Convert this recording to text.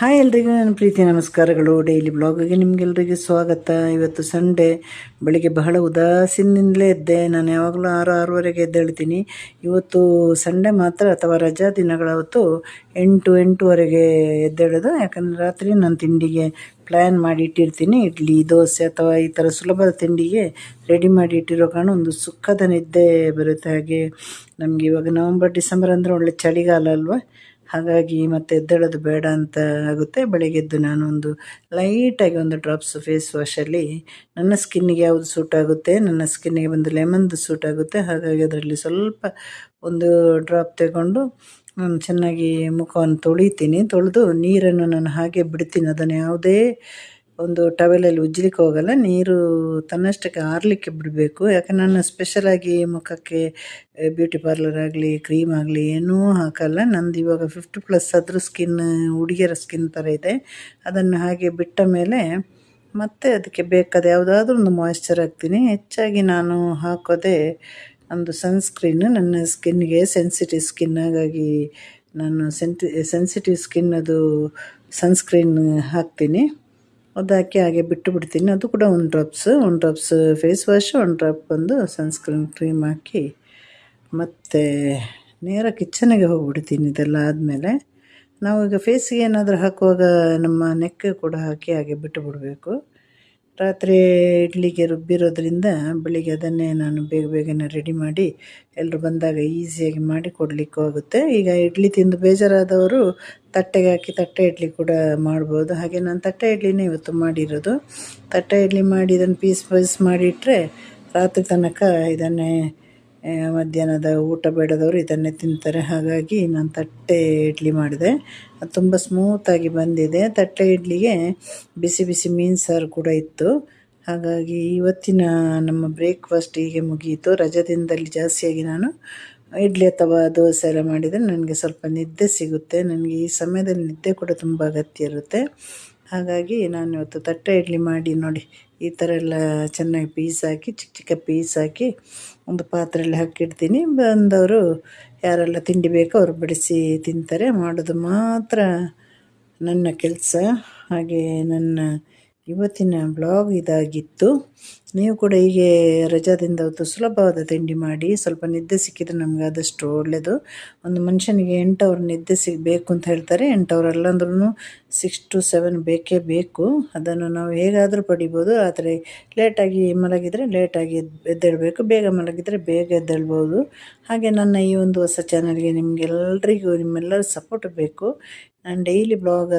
Hi ಎಲ್ರಿಗೂ ನನ್ನ ಪ್ರೀತಿ ನಮಸ್ಕಾರಗಳು. ಡೈಲಿ ಬ್ಲಾಗಿಗೆ ನಿಮಗೆಲ್ಲರಿಗೆ ಸ್ವಾಗತ. ಇವತ್ತು ಸಂಡೆ ಬೆಳಿಗ್ಗೆ ಬಹಳ ಉದಾಸೀನಿಂದಲೇ ಇದ್ದೆ ನಾನು ಯಾವಾಗಲೂ ಆರು, ಆರೂವರೆಗೆ ಎದ್ದೇಳ್ತೀನಿ. ಇವತ್ತು ಸಂಡೆ ಮಾತ್ರ ಅಥವಾ ರಜಾ ದಿನಗಳ ಹೊತ್ತು ಎಂಟು, ಎಂಟೂವರೆಗೆ ಎದ್ದೇಳೋದು. ಯಾಕಂದರೆ ರಾತ್ರಿ ನಾನು ತಿಂಡಿಗೆ ಪ್ಲ್ಯಾನ್ ಮಾಡಿ ಇಟ್ಟಿರ್ತೀನಿ. ಇಡ್ಲಿ, ದೋಸೆ ಅಥವಾ ಈ ಥರ ಸುಲಭದ ತಿಂಡಿಗೆ ರೆಡಿ ಮಾಡಿ ಇಟ್ಟಿರೋ ಕಾರಣ ಒಂದು ಸುಖದ ನಿದ್ದೆ ಬರುತ್ತೆ ಹಾಗೆ. ನಮಗೆ ಇವಾಗ ನವಂಬರ್ ಡಿಸೆಂಬರ್ ಅಂದರೆ ಒಳ್ಳೆ ಚಳಿಗಾಲ ಅಲ್ವಾ? ಹಾಗಾಗಿ ಮತ್ತೆ ಎದ್ದೇಳೋದು ಬೇಡ ಅಂತ ಆಗುತ್ತೆ. ಬೆಳಗ್ಗೆ ಎದ್ದು ನಾನು ಒಂದು ಲೈಟಾಗಿ ಒಂದು ಡ್ರಾಪ್ಸ್ ಫೇಸ್ ವಾಶಲ್ಲಿ ನನ್ನ ಸ್ಕಿನ್ನಿಗೆ ಯಾವುದು ಸೂಟ್ ಆಗುತ್ತೆ, ನನ್ನ ಸ್ಕಿನ್ನಿಗೆ ಬಂದು ಲೆಮನ್ದು ಸೂಟ್ ಆಗುತ್ತೆ. ಹಾಗಾಗಿ ಅದರಲ್ಲಿ ಸ್ವಲ್ಪ ಒಂದು ಡ್ರಾಪ್ ತಗೊಂಡು ನಾನು ಚೆನ್ನಾಗಿ ಮುಖವನ್ನು ತೊಳಿತೀನಿ. ತೊಳೆದು ನೀರನ್ನು ನಾನು ಹಾಗೆ ಬಿಡ್ತೀನಿ. ಅದನ್ನು ಯಾವುದೇ ಒಂದು ಟವೆಲಲ್ಲಿ ಉಜ್ಜಲಿಕ್ಕೆ ಹೋಗಲ್ಲ, ನೀರು ತನ್ನಷ್ಟಕ್ಕೆ ಆರಲಿಕ್ಕೆ ಬಿಡಬೇಕು. ಯಾಕೆ ನಾನು ಸ್ಪೆಷಲಾಗಿ ಮುಖಕ್ಕೆ ಬ್ಯೂಟಿ ಪಾರ್ಲರ್ ಆಗಲಿ ಕ್ರೀಮ್ ಆಗಲಿ ಏನೂ ಹಾಕಲ್ಲ. ನಂದು ಇವಾಗ ಫಿಫ್ಟಿ ಪ್ಲಸ್ ಅದ್ರ ಸ್ಕಿನ್ ಹುಡುಗಿಯರ ಸ್ಕಿನ್ ಥರ ಇದೆ. ಅದನ್ನು ಹಾಗೆ ಬಿಟ್ಟ ಮೇಲೆ ಮತ್ತೆ ಅದಕ್ಕೆ ಬೇಕಾದ ಯಾವುದಾದ್ರೂ ಒಂದು ಮಾಯಿಶ್ಚರ್ ಹಾಕ್ತೀನಿ. ಹೆಚ್ಚಾಗಿ ನಾನು ಹಾಕೋದೇ ಒಂದು ಸನ್ಸ್ಕ್ರೀನ್ ನನ್ನ ಸ್ಕಿನ್ಗೆ ಸೆನ್ಸಿಟಿವ್ ಸ್ಕಿನ್ ಹಾಗಾಗಿ ನಾನು ಸೆಂಟಿ ಸೆನ್ಸಿಟಿವ್ ಸ್ಕಿನ್ ಅದು ಸನ್ಸ್ಕ್ರೀನ್ ಹಾಕ್ತೀನಿ. ಅದು ಹಾಕಿ ಹಾಗೆ ಬಿಟ್ಟು ಬಿಡ್ತೀನಿ. ಅದು ಕೂಡ ಒಂದು ಡ್ರಾಪ್ಸ್ ಒಂದು ಡ್ರಾಪ್ಸ್ ಫೇಸ್ ವಾಶ್, ಒಂದು ಡ್ರಾಪ್ ಬಂದು ಸನ್ಸ್ಕ್ರೀನ್ ಕ್ರೀಮ್ ಹಾಕಿ ಮತ್ತು ನೇರ ಕಿಚನಿಗೆ ಹೋಗ್ಬಿಡ್ತೀನಿ ಇದೆಲ್ಲ ಆದಮೇಲೆ. ನಾವು ಈಗ ಫೇಸಿಗೆ ಏನಾದರೂ ಹಾಕುವಾಗ ನಮ್ಮ ನೆಕ್ ಕೂಡ ಹಾಕಿ ಹಾಗೆ ಬಿಟ್ಟು ಬಿಡಬೇಕು. ರಾತ್ರಿ ಇಡ್ಲಿಗೆ ರುಬ್ಬಿರೋದ್ರಿಂದ ಬೆಳಿಗ್ಗೆ ಅದನ್ನೇ ನಾನು ಬೇಗ ಬೇಗನೆ ರೆಡಿ ಮಾಡಿ ಎಲ್ಲರೂ ಬಂದಾಗ ಈಸಿಯಾಗಿ ಮಾಡಿ ಕೊಡಲಿಕ್ಕೂ ಆಗುತ್ತೆ. ಈಗ ಇಡ್ಲಿ ತಿಂದು ಬೇಜಾರಾದವರು ತಟ್ಟೆಗೆ ಹಾಕಿ ತಟ್ಟೆ ಇಡ್ಲಿ ಕೂಡ ಮಾಡ್ಬೋದು. ಹಾಗೆ ನಾನು ತಟ್ಟೆ ಇಡ್ಲಿನೇ ಇವತ್ತು ಮಾಡಿರೋದು. ತಟ್ಟೆ ಇಡ್ಲಿ ಮಾಡಿ ಇದನ್ನು ಪೀಸ್ ಪೀಸ್ ಮಾಡಿಟ್ಟರೆ ರಾತ್ರಿ ತನಕ ಇದನ್ನೇ ಮಧ್ಯಾಹ್ನದ ಊಟ ಬೇಡದವರು ಇದನ್ನೇ ತಿಂತಾರೆ. ಹಾಗಾಗಿ ನಾನು ತಟ್ಟೆ ಇಡ್ಲಿ ಮಾಡಿದೆ. ಅದು ತುಂಬ ಸ್ಮೂತಾಗಿ ಬಂದಿದೆ. ತಟ್ಟೆ ಇಡ್ಲಿಗೆ ಬಿಸಿ ಬಿಸಿ ಮೀನು ಸಾರು ಕೂಡ ಇತ್ತು. ಹಾಗಾಗಿ ಇವತ್ತಿನ ನಮ್ಮ ಬ್ರೇಕ್ಫಾಸ್ಟ್ ಹೀಗೆ ಮುಗಿಯಿತು ರಜಾದಿನದಲ್ಲಿ ಜಾಸ್ತಿಯಾಗಿ ನಾನು ಇಡ್ಲಿ ಅಥವಾ ದೋಸೆ ಎಲ್ಲ ಮಾಡಿದರೆ ನನಗೆ ಸ್ವಲ್ಪ ನಿದ್ದೆ ಸಿಗುತ್ತೆ. ನನಗೆ ಈ ಸಮಯದಲ್ಲಿ ನಿದ್ದೆ ಕೂಡ ತುಂಬ ಅಗತ್ಯ ಇರುತ್ತೆ. ಹಾಗಾಗಿ ನಾನು ಇವತ್ತು ತಟ್ಟೆ ಇಡ್ಲಿ ಮಾಡಿ ನೋಡಿ. ಈ ಥರ ಎಲ್ಲ ಚೆನ್ನಾಗಿ ಪೀಸ್ ಹಾಕಿ, ಚಿಕ್ಕ ಚಿಕ್ಕ ಪೀಸ್ ಹಾಕಿ ಒಂದು ಪಾತ್ರೆಯಲ್ಲಿ ಹಾಕಿಡ್ತೀನಿ. ಬಂದವರು ಯಾರೆಲ್ಲ ತಿಂಡಿ ಬೇಕೋ ಅವ್ರು ಬಡಿಸಿ ತಿಂತಾರೆ. ಮಾಡೋದು ಮಾತ್ರ ನನ್ನ ಕೆಲಸ. ಹಾಗೆ ನನ್ನ ಇವತ್ತಿನ ಬ್ಲಾಗ್ ಇದಾಗಿತ್ತು. ನೀವು ಕೂಡ ಹೀಗೆ ರಜಾದಿಂದ ಹೊತ್ತು ಸುಲಭವಾದ ತಿಂಡಿ ಮಾಡಿ, ಸ್ವಲ್ಪ ನಿದ್ದೆ ಸಿಕ್ಕಿದ್ರೆ ನಮಗೆ ಆದಷ್ಟು ಒಳ್ಳೆಯದು ಒಂದು ಮನುಷ್ಯನಿಗೆ ಎಂಟು ಅವರ್ ನಿದ್ದೆ ಸಿಗಬೇಕು ಅಂತ ಹೇಳ್ತಾರೆ. ಎಂಟು ಅವರ್ ಅಲ್ಲಾಂದ್ರೂ ಸಿಕ್ಸ್ ಟು ಸೆವೆನ್ ಬೇಕೇ ಬೇಕು. ಅದನ್ನು ನಾವು ಹೇಗಾದರೂ ಪಡಿಬೋದು. ಆದರೆ ಲೇಟಾಗಿ ಮಲಗಿದರೆ ಲೇಟಾಗಿ ಎದ್ದೇಳಬೇಕು. ಬೇಗ ಮಲಗಿದರೆ ಬೇಗ ಎದ್ದೇಳ್ಬೋದು. ಹಾಗೆ ನನ್ನ ಈ ಒಂದು ಹೊಸ ಚಾನಲ್ಗೆ ನಿಮಗೆಲ್ಲರಿಗೂ ನಿಮ್ಮೆಲ್ಲರ ಸಪೋರ್ಟ್ ಬೇಕು. ನಾನು ಡೈಲಿ ಬ್ಲಾಗ್